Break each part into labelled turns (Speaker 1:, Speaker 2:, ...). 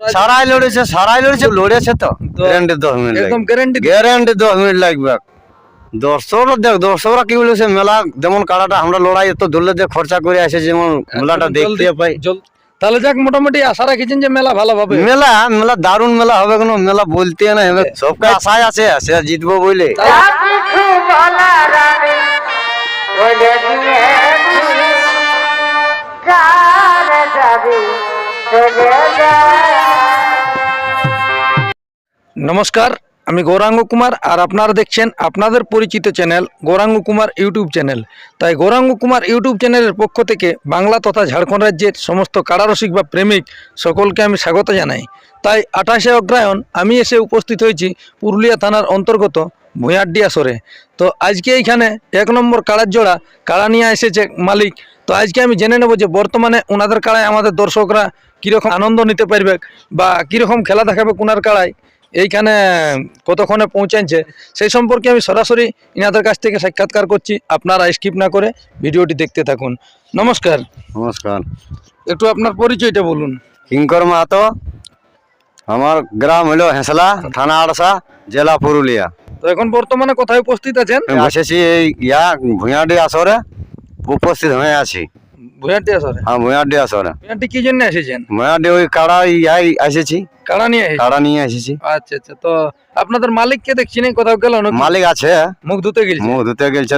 Speaker 1: সারাই লড়েছে সারাই লড়েছে লড়েছে তো। গ্যারান্টি দশ মিনিট
Speaker 2: একদম গ্যারেন্টি
Speaker 1: গ্যারান্টি দশ মিনিট লাগবে। দর্শকরা দেখ দর্শকরা কি বলেছে মেলা যেমন কাড়াটা আমরা লড়াই এত দূরে দিয়ে খরচা করে আসে যেমন মেলাটা দেখতে পাই।
Speaker 2: তাহলে যাক মোটামুটি আশা রাখেছেন যে মেলা ভালো হবে।
Speaker 1: মেলা মেলা দারুণ মেলা হবে কোনো মেলা বলতে না হবে। সবকে আশায় আছে সে জিতবো বলে
Speaker 2: নমস্কার, আমি গৌরাঙ্গ কুমার আর আপনারা দেখছেন আপনাদের পরিচিত channel Gouranga Kumar YouTube channel. তাই গৌরাঙ্গ কুমার ইউটিউব চ্যানেলের পক্ষ থেকে বাংলা তথা ঝাড়খণ্ড রাজ্যের সমস্ত কারারসিক বা প্রেমিক সকলকে আমি স্বাগত জানাই। তাই আঠাশে অগ্রায়ণ আমি এসে উপস্থিত হয়েছি পুরুলিয়া থানার অন্তর্গত ভূঁয়ারডি আসরে। তো আজকে এইখানে এক নম্বর কাড়ার জোড়া কাড়া নিয়ে এসেছে মালিক। তো আজকে আমি জেনে নেব যে বর্তমানে ওনাদের কাড়ায় আমাদের দর্শকরা কীরকম আনন্দ নিতে পারবে বা কীরকম খেলা দেখাবে ওনার কাড়ায়। এইখানে কতক্ষণে পৌঁছাচ্ছে সেই সম্পর্কে আমি সরাসরি ইনাদের কাছ থেকে সাক্ষাৎকার করছি। আপনারা স্কিপ না করে ভিডিওটি দেখতে থাকুন। নমস্কার।
Speaker 1: নমস্কার।
Speaker 2: একটু আপনার পরিচয়টা বলুন।
Speaker 1: কিঙ্কর মাহাতো আমার গ্রাম হলো হেসলা থানা আড়সা জেলা পুরুলিয়া।
Speaker 2: তো এখন বর্তমানে কোথায় উপস্থিত আছেন?
Speaker 1: এসেছি এই ইয়া ভুঁয়াডি আসরে উপস্থিত হয়ে আছি।
Speaker 2: আসরে
Speaker 1: হ্যাঁ আসরে
Speaker 2: কি জন্য এসেছেন?
Speaker 1: ওই কাড়া ইয়াই এসেছি।
Speaker 2: কাড়া নিয়ে
Speaker 1: কাড়া নিয়ে এসেছি।
Speaker 2: আচ্ছা আচ্ছা তো আপনাদের মালিককে দেখছি না কোথাও গেল না
Speaker 1: মালিক আছে।
Speaker 2: মুখ ধুতে গেছে
Speaker 1: মুখ ধুতে গেছে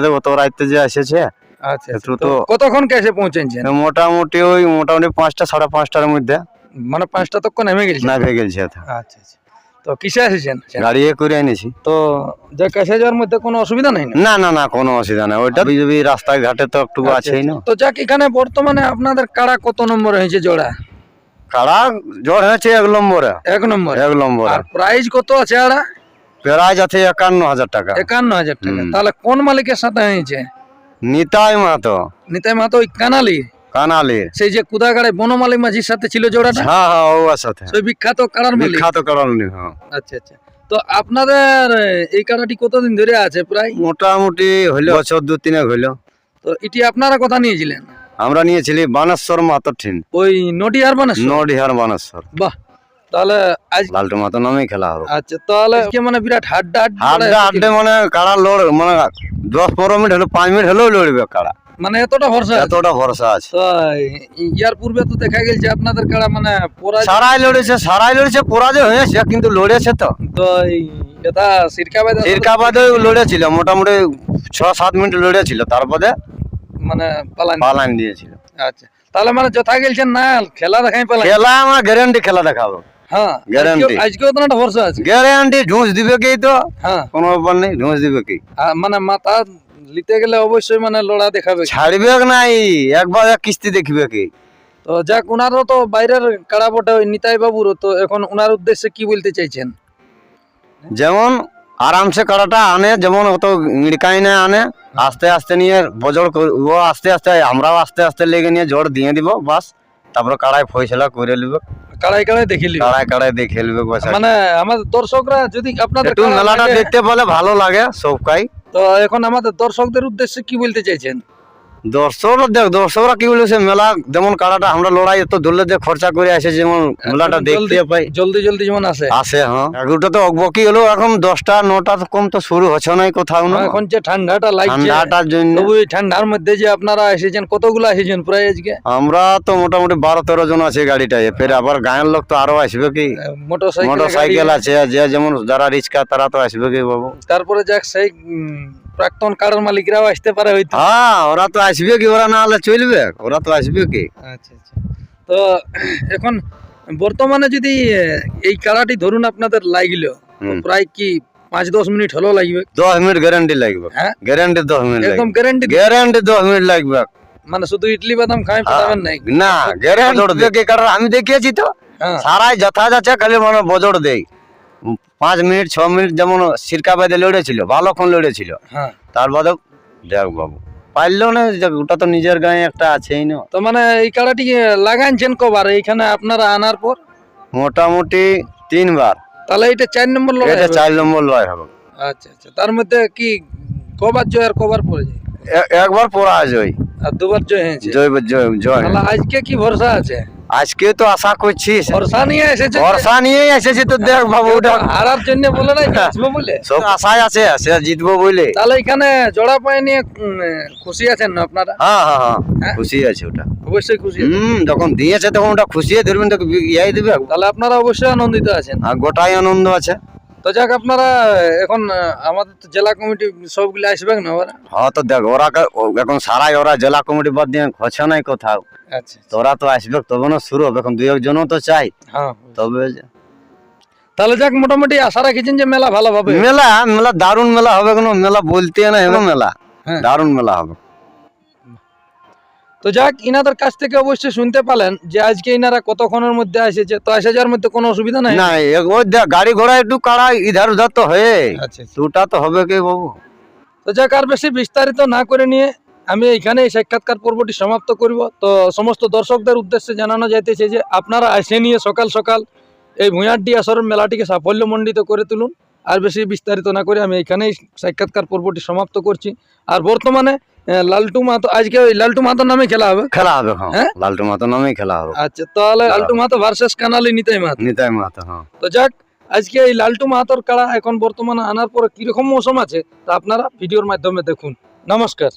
Speaker 1: তো যে এসেছে।
Speaker 2: আচ্ছা আচ্ছা, তো
Speaker 1: তো-
Speaker 2: কতক্ষণ পৌঁছেছেন?
Speaker 1: মোটামুটি ওই মোটামুটি পাঁচটা সাড়ে পাঁচটার মধ্যে।
Speaker 2: মানে পাঁচটা তক নেমে গেছে
Speaker 1: না ভেয়ে গেছে
Speaker 2: আচ্ছা আচ্ছা। তো কিসে এসেছেন
Speaker 1: গাড়ি এ করে এনেছি।
Speaker 2: তো যে কাছে যাওয়ার মধ্যে কোনো অসুবিধা নেই না?
Speaker 1: না না কোনো অসুবিধা নেই। ওইটা বিজেপি রাস্তায় ঘাটে তো একটু
Speaker 2: আচ্ছা,
Speaker 1: আছেই না।
Speaker 2: তো যাক এখানে বর্তমানে আপনাদের কাড়া কত নম্বর হয়েছে জোড়া?
Speaker 1: কাড়া জ্বর হয়েছে এক নম্বরে।
Speaker 2: এক নম্বর?
Speaker 1: এক নম্বরে।
Speaker 2: আর প্রাইস কত আছে আড়া
Speaker 1: প্রায় যাচ্ছে একান্ন হাজার টাকা।
Speaker 2: একান্ন হাজার টাকা। তাহলে কোন মালিকের সাথে হয়েছে?
Speaker 1: নিতাই মাতো
Speaker 2: নিতাই মাতো ওই কানালি
Speaker 1: কানালির
Speaker 2: সেই যে কুদাগাড়ে বনমালী মাঝির সাথে ছিল জোড়াটা?
Speaker 1: হ্যাঁ হ্যাঁ ও সাথে।
Speaker 2: সেই বিখ্যাত মালিক।
Speaker 1: বিখ্যাত কারণে হ্যাঁ।
Speaker 2: আচ্ছা আচ্ছা। তো আপনাদের এই কাড়াটি কতদিন ধরে আছে প্রায়?
Speaker 1: মোটামুটি হইল বছর দু তিনেক হইল।
Speaker 2: তো এটি আপনারা কথা নিয়েছিলেন?
Speaker 1: আমরা নিয়েছিলি বানেশ্বর মাতো ঠিন
Speaker 2: ওই নটিয়ার বানাস
Speaker 1: নডিহার বানেশ্বর।
Speaker 2: বাহ! তাহলে আজ
Speaker 1: লালটু মাতো নামেই খেলা হবে।
Speaker 2: আচ্ছা তাহলে আজকে মানে বিরাট হাড্ডা
Speaker 1: হাড্ডা হাড্ডে মানে কাড়া লড় মানে দশ পনেরো মিনিট হলো পাঁচ মিনিট হলেও লড়বে কাড়া
Speaker 2: মানে এতটা ভরসা
Speaker 1: এতটা ভরসা আছে।
Speaker 2: ইয়ার পূর্বে তো দেখা গেছে আপনাদের কাড়া মানে পরাজয়
Speaker 1: সারাই লড়েছে সারাই লড়েছে পরাজয় হয়েছে কিন্তু লড়েছে তো।
Speaker 2: তো এটা সিরকাবাদ
Speaker 1: সিরকাবাদে লড়েছিল মোটামুটি ছ সাত মিনিট লড়েছিল তারপরে
Speaker 2: মানে পালান
Speaker 1: পালান দিয়েছিল।
Speaker 2: আচ্ছা তাহলে মানে যথা গেলছেন না খেলা দেখাই পেলাম
Speaker 1: খেলা আমার গ্যারান্টি খেলা দেখাবো।
Speaker 2: হ্যাঁ আজকেও তো একটা ভরসা আছে।
Speaker 1: গ্যারান্টি ঢুঁস দিবে কি তো?
Speaker 2: হ্যাঁ।
Speaker 1: কোনো ব্যাপার নেই ঢুঁস দিবে কি
Speaker 2: মানে মাথা নিতে গেলে অবশ্যই মানে লড়া দেখাবে।
Speaker 1: ছাড়বে নাই একবার এক কিস্তি দেখবে কি
Speaker 2: তো যাক উনারও তো বাইরের কাড়া বটে ওই নিতাই বাবুরও তো এখন উনার উদ্দেশ্যে কি বলতে চাইছেন?
Speaker 1: যেমন আরামসে কাড়াটা আনে যেমন অত ইড়কাই না আনে আস্তে আস্তে নিয়ে বজড় কর- ও আস্তে আস্তে আমরাও আস্তে আস্তে লেগে নিয়ে জোর দিয়ে দিব বাস। তারপর কাড়াই ফয়সলা করে নিবে
Speaker 2: কাড়াই কাড়াই দেখে নিবে।
Speaker 1: কাড়াই কাড়াই দেখে নিবে
Speaker 2: মানে আমাদের দর্শকরা যদি আপনাদের
Speaker 1: একটু মেলাটা দেখতে পেলে ভালো লাগে সবকাই।
Speaker 2: তো এখন আমাদের দর্শকদের উদ্দেশ্যে কি বলতে চাইছেন?
Speaker 1: দর্শকরা দেখ দর্শকরা কি বলেছে মেলা যেমন কাড়াটা আমরা লড়াই এত দূরে খরচা করে আসে যেমন মেলাটা দেখতে পাই।
Speaker 2: জলদি জলদি যেমন আসে।
Speaker 1: আসে হ্যাঁ। তো হলো এখন দশটা নটা কম তো শুরু হচ্ছে নাই কোথাও না?
Speaker 2: এখন যে ঠান্ডাটা লাগছে
Speaker 1: ঠান্ডাটার জন্য
Speaker 2: ঠান্ডার মধ্যে যে আপনারা এসেছেন কতগুলো এসেছেন প্রায় আজকে?
Speaker 1: আমরা তো মোটামুটি বারো তেরো জন আছে গাড়িটায়। ফের আবার গায়ের লোক তো আরও আসবে কি?
Speaker 2: মোটর সাইকেল
Speaker 1: আছে যে যেমন যারা রিক্সা তারা তো আসবে কি বাবু?
Speaker 2: তারপরে যাক সেই প্রাক্তন কারের মালিকরাও আসতে পারে হয়তো।
Speaker 1: হ্যাঁ ওরা তো আসবে কি? ওরা না হলে চলবে। ওরা তো আসবে কি?
Speaker 2: আচ্ছা আচ্ছা। তো এখন বর্তমানে যদি এই কাড়াটি ধরুন আপনাদের লাগল প্রায় কি পাঁচ দশ মিনিট হলেও লাগবে?
Speaker 1: দশ মিনিট গ্যারান্টি লাগবে।
Speaker 2: হ্যাঁ?
Speaker 1: গ্যারান্টি দশ মিনিট
Speaker 2: একদম গ্যারেন্টি
Speaker 1: গ্যারান্টি দশ মিনিট লাগবে।
Speaker 2: মানে শুধু ইডলি বাদাম খাই পাবেন নাই?
Speaker 1: না গ্যারান্টি কারণ আমি দেখিয়েছি তো
Speaker 2: হ্যাঁ।
Speaker 1: সারাই যথা যাচ্ছে খালি মানে দেই উম, পাঁচ মিনিট ছ মিনিট যেমন সিরকা বেঁধে লড়েছিল ভালোক্ষণ লড়েছিল
Speaker 2: হ্যাঁ।
Speaker 1: তার বাদে দেখ বাবু পারল না ওটা তো নিজের গায়ে একটা আছেই না।
Speaker 2: তো মানে এই কাড়াটি লাগাইছেন কবার? এইখানে আপনারা আনার পর?
Speaker 1: মোটামুটি তিনবার।
Speaker 2: তাহলে এটা চার নম্বর লড়াই
Speaker 1: এটা চার নম্বর লয় হবে।
Speaker 2: আচ্ছা আচ্ছা। তার মধ্যে কি কবার জয় আর কবার পড়ে যায়
Speaker 1: একবার পড়া জয়
Speaker 2: আর দুবার জয় হয়েছে?
Speaker 1: জয় জয় জয়।
Speaker 2: তাহলে আজকে কি ভরসা আছে?
Speaker 1: আজকে তো আশা করছিস।
Speaker 2: বর্ষা নিয়ে এসেছে।
Speaker 1: তো দেখ বাবু ওটা
Speaker 2: হারার জন্য বলে নাই জিতবো বলে?
Speaker 1: সব আশায় আছে সে জিতবো বলে।
Speaker 2: তাহলে এখানে জোড়া পায় নিয়ে খুশি আছেন না আপনারা?
Speaker 1: হ্যাঁ হ্যাঁ হ্যাঁ
Speaker 2: হ্যাঁ?
Speaker 1: খুশি আছে ওটা।
Speaker 2: অবশ্যই খুশি
Speaker 1: হুম যখন দিয়েছে তখন ওটা খুশি ধরবেন তো ইয়াই দেবে।
Speaker 2: তাহলে আপনারা অবশ্যই আনন্দিত আছেন।
Speaker 1: আর গোটাই আনন্দ আছে।
Speaker 2: তো যাক আপনারা এখন আমাদের তো জেলা কমিটি সবগুলো আসবে না ওরা?
Speaker 1: হ্যাঁ তো দেখ ওরা এখন সারাই ওরা জেলা কমিটি বাদ দিয়ে হচ্ছে নাই কোথাও।
Speaker 2: আচ্ছা
Speaker 1: তো ওরা তো আসবে তবে না শুরু হবে এখন দুই একজনও তো চাই।
Speaker 2: হ্যাঁ।
Speaker 1: তবে
Speaker 2: তাহলে যাক মোটামুটি আশা রাখছেন যে মেলা ভালো হবে।
Speaker 1: মেলা মেলা দারুণ মেলা হবে কোনো মেলা বলতে না হবে মেলা।
Speaker 2: হ্যাঁ।
Speaker 1: দারুণ মেলা হবে।
Speaker 2: তো যাক ইনাদের কাছ থেকে অবশ্যই শুনতে পালেন যে আজকে ইনারা কতক্ষণের মধ্যে এসেছে তো এসে যাওয়ার মধ্যে কোনো অসুবিধা নাই?
Speaker 1: না গাড়ি ঘোড়া একটু কাড়া ইধার উধার তো হয়ে।
Speaker 2: আচ্ছা
Speaker 1: দুটা তো হবে কে বাবু?
Speaker 2: তো যাক আর বেশি বিস্তারিত না করে নিয়ে আমি এখানে এই সাক্ষাৎকার পর্বটি সমাপ্ত করব। তো সমস্ত দর্শকদের উদ্দেশ্যে জানানো যাইতেছে যে আপনারা এসে নিয়ে সকাল সকাল এই ভূঁয়ারডি আসরের মেলাটিকে সাফল্যমণ্ডিত করে তুলুন। আর বেশি বিস্তারিত না করে আমি এখানেই সাক্ষাৎকার পর্বটি সমাপ্ত করছি। আর বর্তমানে লালটু মাহাতো আজকে ওই লালটু মাহাতোর নামে খেলা হবে?
Speaker 1: খেলা হবে হ্যাঁ।
Speaker 2: হ্যাঁ?
Speaker 1: লালটু মাতো নামেই খেলা হবে।
Speaker 2: আচ্ছা তাহলে লালটু মাহাতো ভার্সেস কানালি নিতাই মাহাতো।
Speaker 1: নিতাই মাতো হ্যাঁ।
Speaker 2: তো যাক আজকে এই লালটু মাহাতোর কাড়া এখন বর্তমানে আনার পরে কীরকম মৌসুম আছে তা আপনারা ভিডিওর মাধ্যমে দেখুন। নমস্কার।